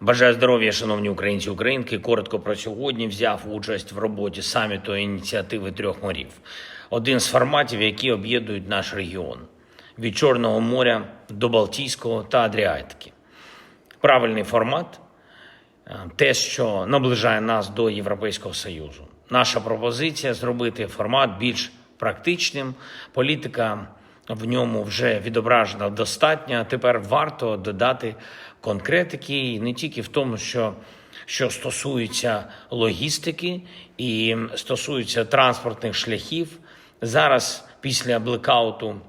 Бажаю здоров'я, шановні українці українки. Коротко про сьогодні взяв участь в роботі саміту ініціативи трьох морів. Один з форматів, які об'єднують наш регіон від Чорного моря до Балтійського та Адріатики. Правильний формат е, те, що наближає нас до Європейського Союзу. Наша пропозиція зробити формат більш практичним. Політика в ньому вже відображена достатньо. Тепер варто додати конкретики не тільки в тому, що, що стосується логістики і стосується транспортних шляхів. Зараз після блекауту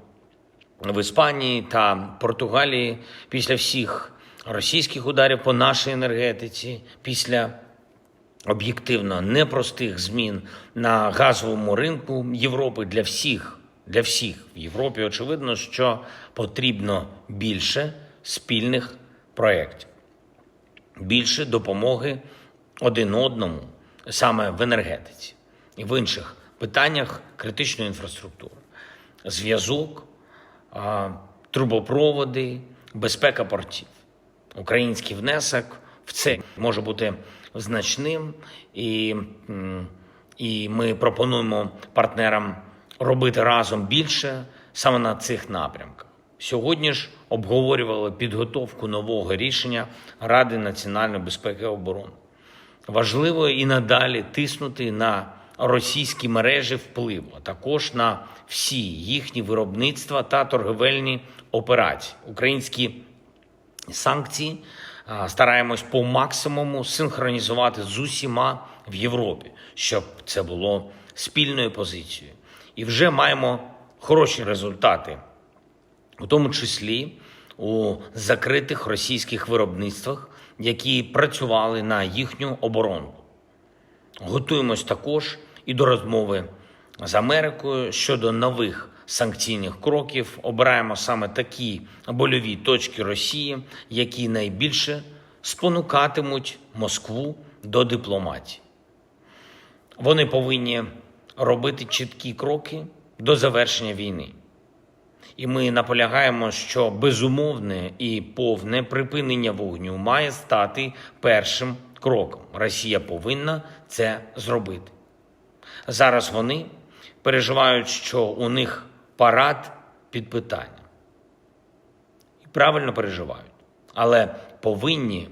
в Іспанії та Португалії, після всіх російських ударів по нашій енергетиці, після об'єктивно непростих змін на газовому ринку Європи для всіх, для всіх в Європі очевидно, що потрібно більше спільних проєктів, більше допомоги один одному саме в енергетиці і в інших питаннях критичної інфраструктури, зв'язок, трубопроводи, безпека портів. Український внесок в це може бути значним, і, і ми пропонуємо партнерам робити разом більше саме на цих напрямках. Сьогодні ж обговорювали підготовку нового рішення Ради національної безпеки і оборони. Важливо і надалі тиснути на російські мережі впливу, а також на всі їхні виробництва та торговельні операції. Українські санкції стараємось по максимуму синхронізувати з усіма в Європі, щоб це було спільною позицією. І вже маємо хороші результати, у тому числі у закритих російських виробництвах, які працювали на їхню оборону. Готуємось також і до розмови з Америкою щодо нових санкційних кроків. Обираємо саме такі больові точки Росії, які найбільше спонукатимуть Москву до дипломатії. Вони повинні робити чіткі кроки до завершення війни. І ми наполягаємо, що безумовне і повне припинення вогню має стати першим кроком. Росія повинна це зробити. Зараз вони переживають, що у них парад під питанням. І правильно переживають, але повинні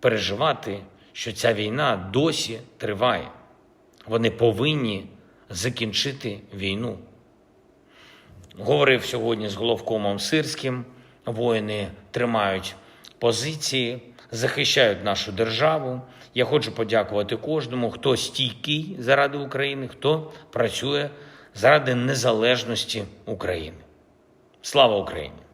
переживати, що ця війна досі триває. Вони повинні закінчити війну. Говорив сьогодні з головкомом Сирським. Воїни тримають позиції, захищають нашу державу. Я хочу подякувати кожному, хто стійкий заради України, хто працює заради незалежності України. Слава Україні!